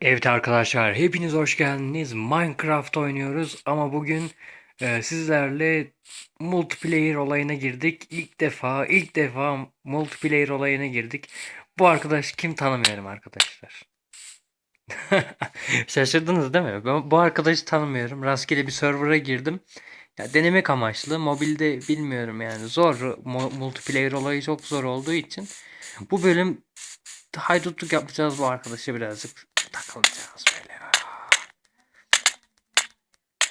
Evet arkadaşlar, hepiniz hoş geldiniz. Minecraft oynuyoruz ama bugün e, sizlerle multiplayer olayına girdik. İlk defa, ilk defa multiplayer olayına girdik. Bu arkadaş kim tanımıyorum arkadaşlar. Şaşırdınız değil mi? Ben bu arkadaşı tanımıyorum. Rastgele bir server'a girdim. Ya denemek amaçlı. Mobilde bilmiyorum yani zor. Mu- multiplayer olayı çok zor olduğu için. Bu bölüm haydutluk yapacağız bu arkadaşa birazcık takılacağız böyle.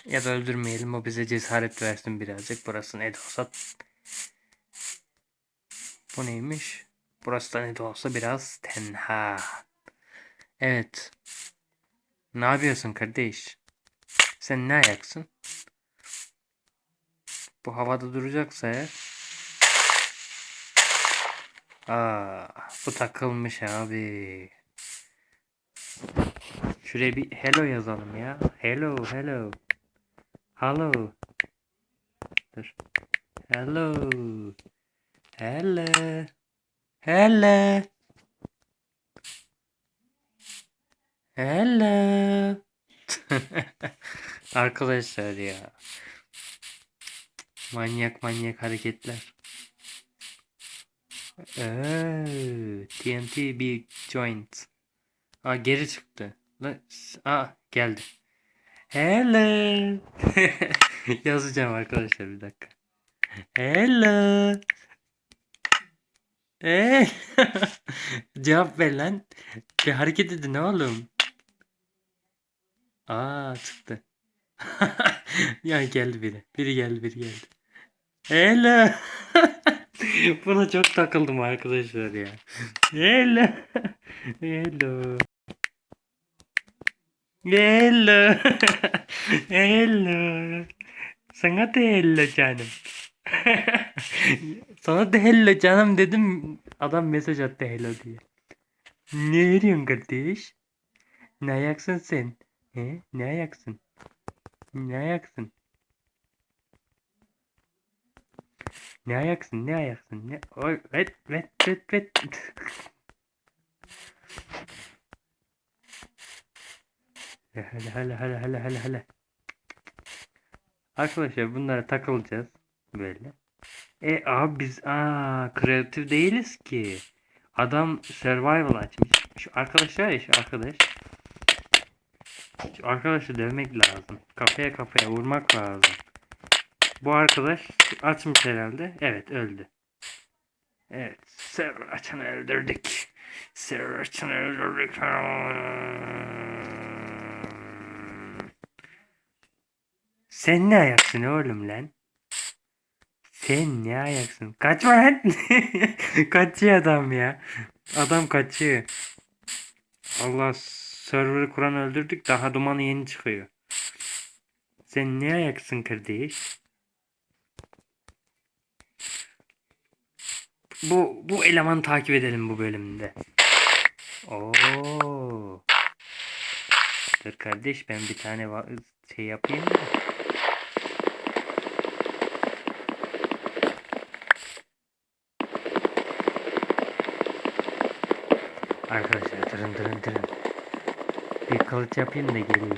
Ya da öldürmeyelim o bize cesaret versin birazcık. Burası ne de olsa. Bu neymiş? Burası da ne de olsa biraz tenha. Evet. Ne yapıyorsun kardeş? Sen ne ayaksın? Bu havada duracaksa eğer. Aa, bu takılmış abi. Şuraya bir hello yazalım ya. Hello, hello. Hello. Dur. Hello. Hello. Hello. Hello. Arkadaşlar ya. Manyak manyak hareketler. Ee, TNT bir joint. Aa geri çıktı. Aa geldi. Hello. Yazacağım arkadaşlar bir dakika. Hello. Hey. Cevap ver lan. Bir hareket edin oğlum. Aa çıktı. ya geldi biri. Biri geldi biri geldi. Hello. Buna çok takıldım arkadaşlar ya. Hello. Hello. Hello. Hello. Sana da hello canım. Sana da hello canım dedim. Adam mesaj attı hello diye. Ne arıyorsun kardeş? Ne ayaksın sen? He? Ne ayaksın? Ne ayaksın? Ne ayaksın? Ne ayaksın? Ne? Oy, vet, vet, vet, vet. Hele hele hele hele hele hele. Arkadaşlar bunlara takılacağız böyle. E abi biz aa kreatif değiliz ki. Adam survival açmış. Şu arkadaşlar ya şu arkadaş. Şu arkadaşı dövmek lazım. Kafaya kafaya vurmak lazım. Bu arkadaş açmış herhalde. Evet öldü. Evet. Server açanı öldürdük. Server açanı öldürdük. Sen ne ayaksın oğlum lan? Sen ne ayaksın? Kaçma lan. kaçıyor adam ya. Adam kaçıyor. Allah server'ı kuran öldürdük. Daha dumanı yeni çıkıyor. Sen ne ayaksın kardeş? Bu bu elemanı takip edelim bu bölümde. Oo. Dur kardeş ben bir tane şey yapayım da. Arkadaşlar durun durun durun. Bir kılıç yapayım da geleyim.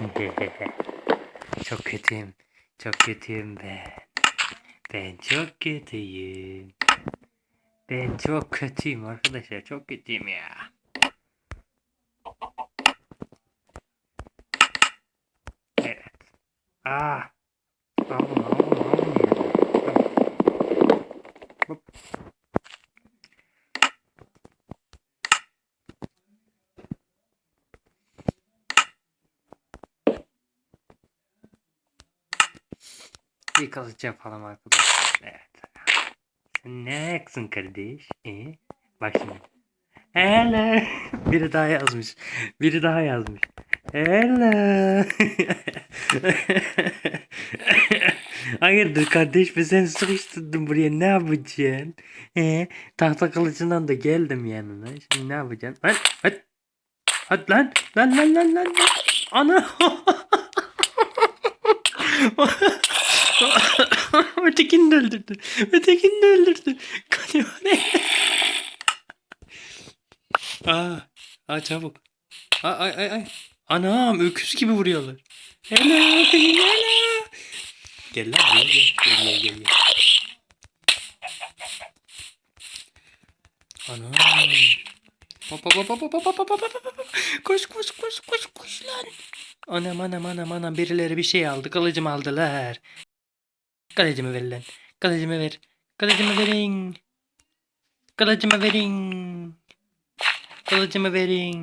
Çok kötüyüm. Çok kötüyüm ben. Ben çok kötüyüm. Ben çok kötüyüm arkadaşlar. Çok kötüyüm ya. Evet. Ah. Alma alma ya. Hop. Kılıç yapalım arkadaşlar. Evet. Sen ne ayaksın kardeş? E? Bak şimdi. Hello. Biri daha yazmış. Biri daha yazmış. Hello. Hayırdır kardeş ben seni sıkıştırdım buraya ne yapacaksın? E, tahta kılıcından da geldim yanına. Şimdi ne yapacaksın? Hadi hadi. Hadi lan. Lan lan lan lan. lan. Ana. Ötekini de öldürdü. Ötekini de öldürdü. Kaçıyor ne? Aa, aa çabuk. Ay ay ay ay. Anam öküz gibi vuruyorlar. Hello hello. Gel lan gel gel gel gel gel. gel. Anam. Hop hop hop hop hop hop hop hop hop. Koş koş koş koş koş lan. Anam anam anam anam birileri bir şey aldı. Kılıcımı aldılar. Kalecime verilen. Kalecime ver. Kalecime verin. Kalecime verin. Kalecime verin.